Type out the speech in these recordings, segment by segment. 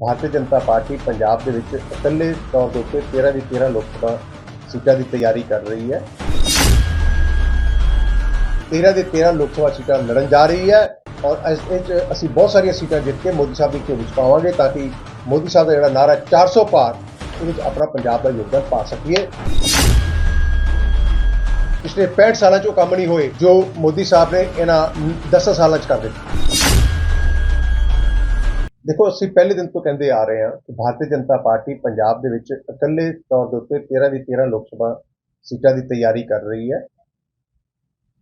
Bharatiya Janata party Punjab ਦੇ ਵਿੱਚ ਇਕੱਲੇ ਤੌਰ ਦੇ ਉੱਤੇ 13 ਦੀ 13 ਲੋਕ ਸਭਾ ਸੀਟਾਂ ਦੀ ਤਿਆਰੀ ਕਰ ਰਹੀ ਹੈ। 13 ਦੇ 13 ਲੋਕ ਸਭਾ ਸੀਟਾਂ ਲੜਨ ਜਾ ਰਹੀ ਹੈ ਔਰ ਇਸ ਵਿੱਚ ਅਸੀਂ ਬਹੁਤ ਸਾਰੀਆਂ ਸੀਟਾਂ ਜਿੱਤ ਕੇ ਮੋਦੀ ਸਾਹਿਬ ਦੀ ਝੋਲੀ 'ਚ ਪਾਵਾਂਗੇ ਤਾਂ ਕਿ ਮੋਦੀ ਸਾਹਿਬ ਦਾ ਜਿਹੜਾ ਨਾਰਾ 400 ਪਾਰ, ਉਹਦੇ ਵਿੱਚ ਆਪਣਾ ਪੰਜਾਬ ਦਾ ਯੋਗਦਾਨ ਪਾ ਸਕੀਏ। ਪਿਛਲੇ 65 ਸਾਲਾਂ 'ਚ ਉਹ ਕੰਮ ਨਹੀਂ ਹੋਏ ਜੋ ਮੋਦੀ ਸਾਹਿਬ ਨੇ ਇਹਨਾਂ 10 ਸਾਲਾਂ 'ਚ ਕਰ ਦਿੱਤੇ। ਦੇਖੋ ਅਸੀਂ ਪਹਿਲੇ ਦਿਨ ਤੋਂ ਕਹਿੰਦੇ ਆ ਰਹੇ ਹਾਂ ਕਿ ਭਾਰਤੀ ਜਨਤਾ ਪਾਰਟੀ ਪੰਜਾਬ ਦੇ ਵਿੱਚ ਇਕੱਲੇ ਤੌਰ ਦੇ ਉੱਤੇ 13 ਦੀ 13 ਲੋਕ ਸਭਾ ਸੀਟਾਂ ਦੀ ਤਿਆਰੀ ਕਰ ਰਹੀ ਹੈ।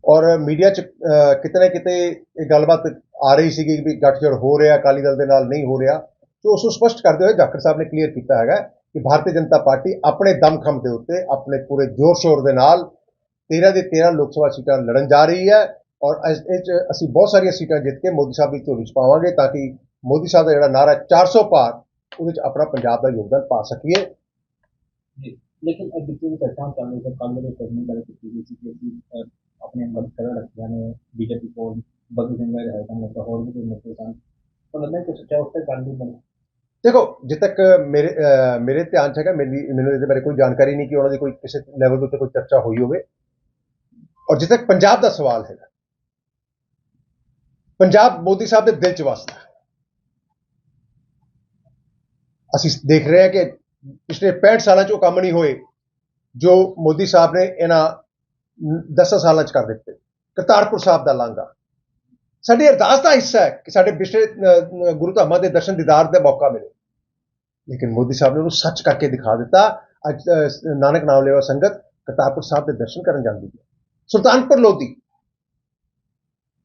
ਔਰ ਮੀਡੀਆ 'ਚ ਅਹ, ਕਿਤੇ ਨਾ ਕਿਤੇ ਇਹ ਗੱਲਬਾਤ ਆ ਰਹੀ ਸੀਗੀ ਵੀ ਗੱਠਜੋੜ ਹੋ ਰਿਹਾ ਅਕਾਲੀ ਦਲ ਦੇ ਨਾਲ ਨਹੀਂ ਹੋ ਰਿਹਾ। ਤੇ ਉਸ ਨੂੰ ਸਪਸ਼ਟ ਕਰਦੇ ਹੋਏ ਡਾਕਟਰ ਸਾਹਿਬ ਨੇ ਕਲੀਅਰ ਕੀਤਾ ਹੈਗਾ ਕਿ ਭਾਰਤੀ ਜਨਤਾ ਪਾਰਟੀ ਆਪਣੇ ਦਮਖਮ ਦੇ ਉੱਤੇ ਆਪਣੇ ਪੂਰੇ ਜ਼ੋਰ ਸ਼ੋਰ ਦੇ ਨਾਲ 13 ਦੇ 13 ਲੋਕ ਸਭਾ ਸੀਟਾਂ ਲੜਨ ਜਾ ਰਹੀ ਹੈ। ਔਰ ਇਸ ਵਿੱਚ ਅਸੀਂ ਬਹੁਤ ਸਾਰੀਆਂ ਸੀਟਾਂ ਜਿੱਤ ਕੇ ਮੋਦੀ ਸਾਹਿਬ ਦੀ ਝੋਲੀ 'ਚ ਪਾਵਾਂਗੇ ਤਾਂ ਕਿ ਮੋਦੀ ਸਾਹਿਬ ਦਾ ਜਿਹੜਾ ਨਾਰਾ 400 ਪਾਰ ਉਹਦੇ 'ਚ ਆਪਣਾ ਪੰਜਾਬ ਦਾ ਯੋਗਦਾਨ ਪਾ ਸਕੀਏ। ਜੀ ਲੇਕਿਨ ਬਿਲਕੁਲ ਵੀ ਪਹਿਚਾਣ ਕਰ ਲਈ ਕੱਲ ਮੇਰੇ ਕਰਨੀ ਗੱਲ ਕੀਤੀ ਗਈ ਸੀ ਕਿ ਅਸੀਂ ਆਪਣੇ ਅੰਦਰ ਕਰ ਰੱਖਿਆ ਨੇ ਬੀਜੇਪੀ ਕੋਲ ਬਦਲ ਸਿੰਘ ਹੈ ਤਾਂ ਮਤਲਬ ਹੋਰ ਵੀ ਕੋਈ ਮਸਲੇ ਸਨ। ਤਾਂ ਲੱਗਦਾ ਕਿ ਸੱਚਾ ਉਸ ਤੇ ਗੱਲ ਨਹੀਂ ਬਣੀ। ਦੇਖੋ ਜਿੱਦ ਤੱਕ ਮੇਰੇ ਮੇਰੇ ਧਿਆਨ 'ਚ ਹੈਗਾ ਮੇਰੀ ਮੈਨੂੰ ਇਹਦੇ ਬਾਰੇ ਕੋਈ ਜਾਣਕਾਰੀ ਨਹੀਂ ਕਿ ਉਹਨਾਂ ਦੀ ਕੋਈ ਕਿਸੇ ਲੈਵਲ ਦੇ ਉੱਤੇ ਕੋਈ ਚਰਚਾ ਹੋਈ ਹੋਵੇ। ਔਰ ਜਿੱਦ ਤੱਕ ਪੰਜਾਬ ਦਾ ਸਵਾਲ ਹੈਗਾ ਪੰਜਾਬ ਮੋਦੀ ਸਾਹਿਬ ਦੇ ਦਿਲ 'ਚ ਵਸਦਾ ਹੈ ਅਸੀਂ ਦੇਖ ਰਹੇ ਹਾਂ ਕਿ ਪਿਛਲੇ 65 ਸਾਲਾਂ 'ਚ ਉਹ ਕੰਮ ਨਹੀਂ ਹੋਏ ਜੋ ਮੋਦੀ ਸਾਹਿਬ ਨੇ ਇਹਨਾਂ 10 ਸਾਲਾਂ 'ਚ ਕਰ ਦਿੱਤੇ। ਕਰਤਾਰਪੁਰ ਸਾਹਿਬ ਦਾ ਲਾਂਘਾ। ਸਾਡੀ ਅਰਦਾਸ ਦਾ ਹਿੱਸਾ ਹੈ ਕਿ ਸਾਡੇ ਪਿਛਲੇ ਗੁਰੂ ਧਾਮਾਂ ਦੇ ਦਰਸ਼ਨ ਦੀਦਾਰ ਦਾ ਮੌਕਾ ਮਿਲੇ। ਲੇਕਿਨ ਮੋਦੀ ਸਾਹਿਬ ਨੇ ਉਹਨੂੰ ਸੱਚ ਕਰਕੇ ਦਿਖਾ ਦਿੱਤਾ, ਅੱਜ ਨਾਨਕ ਨਾਮ ਲੈਵਾ ਸੰਗਤ ਕਰਤਾਰਪੁਰ ਸਾਹਿਬ ਦੇ ਦਰਸ਼ਨ ਕਰਨ ਜਾਂਦੀ ਹੈ। ਸੁਲਤਾਨਪੁਰ ਲੋਧੀ।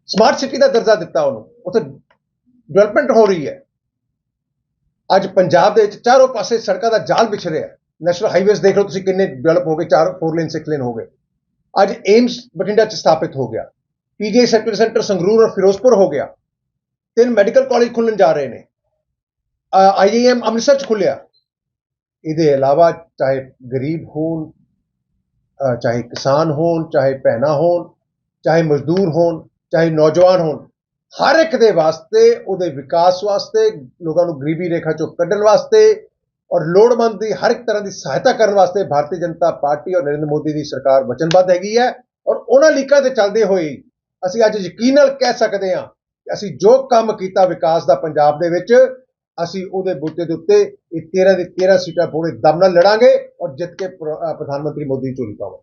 ਸਮਾਰਟ ਸਿਟੀ ਦਾ ਦਰਜਾ ਦਿੱਤਾ ਉਹਨੂੰ। ਉੱਥੇ ਡਿਵੈਲਪਮੈਂਟ ਹੋ ਰਹੀ ਹੈ। ਅੱਜ ਪੰਜਾਬ ਦੇ ਵਿੱਚ ਚਾਰੋਂ ਪਾਸੇ ਸੜਕਾਂ ਦਾ ਜਾਲ ਵਿਛ ਰਿਹਾ ਹੈ। ਨੈਸ਼ਨਲ ਹਾਈਵੇਜ਼ ਦੇਖ ਲਓ ਤੁਸੀਂ ਕਿੰਨੇ ਡਿਵੈਲਪ ਹੋ ਗਏ, ਚਾਰ ਫੋਰ ਲੇਨ ਸਿਕਸ ਲੇਨ ਹੋ ਗਏ। ਅੱਜ ਏਮਸ ਬਠਿੰਡਾ ਚ ਸਥਾਪਿਤ ਹੋ ਗਿਆ। ਪੀਜੀ ਸੈਕਟਰ ਸੈਂਟਰ ਸੰਗਰੂਰ ਔਰ ਫਿਰੋਜ਼ਪੁਰ ਹੋ ਗਿਆ। ਤਿੰਨ ਮੈਡੀਕਲ ਕਾਲਜ ਖੁੱਲਣ ਜਾ ਰਹੇ ਨੇ। ਆਈਆਈਐਮ ਅੰਮ੍ਰਿਤਸਰ ਚ ਖੁੱਲਿਆ ਇਹਦੇ ਇਲਾਵਾ ਚਾਹੇ ਗਰੀਬ ਹੋਣ ਚਾਹੇ ਕਿਸਾਨ ਹੋਣ, ਚਾਹੇ ਭੈਣਾਂ ਹੋਣ, ਚਾਹੇ ਮਜ਼ਦੂਰ ਹੋਣ, ਚਾਹੇ ਨੌਜਵਾਨ ਹੋਣ ਹਰ ਇੱਕ ਦੇ ਵਾਸਤੇ, ਉਹਦੇ ਵਿਕਾਸ ਵਾਸਤੇ, ਲੋਕਾਂ ਨੂੰ ਗਰੀਬੀ ਰੇਖਾ ਚੋਂ ਕੱਢਣ ਵਾਸਤੇ ਔਰ ਲੋੜਵੰਦ ਦੀ ਹਰ ਇੱਕ ਤਰ੍ਹਾਂ ਦੀ ਸਹਾਇਤਾ ਕਰਨ ਵਾਸਤੇ ਭਾਰਤੀ ਜਨਤਾ ਪਾਰਟੀ ਔਰ ਨਰਿੰਦਰ ਮੋਦੀ ਦੀ ਸਰਕਾਰ ਵਚਨਬੱਧ ਹੈਗੀ ਹੈ ਔਰ ਉਹਨਾਂ ਲੀਕਾਂ ਤੇ ਚੱਲਦੇ ਹੋਏ ਅਸੀਂ ਅੱਜ ਯਕੀਨ ਨਾਲ ਕਹਿ ਸਕਦੇ ਹਾਂ ਕਿ ਅਸੀਂ ਜੋ ਕੰਮ ਕੀਤਾ ਵਿਕਾਸ ਦਾ ਪੰਜਾਬ ਦੇ ਵਿੱਚ, ਅਸੀਂ ਉਹਦੇ ਬੂਤੇ ਦੇ ਉੱਤੇ ਇਹ 13 ਦੀ 13 ਸੀਟਾਂ ਪੂਰੇ ਦਮ ਨਾਲ ਲੜਾਂਗੇ ਔਰ ਜਿੱਤ ਕੇ ਪ੍ਰ- ਪ੍ਰਧਾਨ ਮੰਤਰੀ ਮੋਦੀ ਦੀ ਝੋਲੀ ਪਾਵਾਂਗੇ।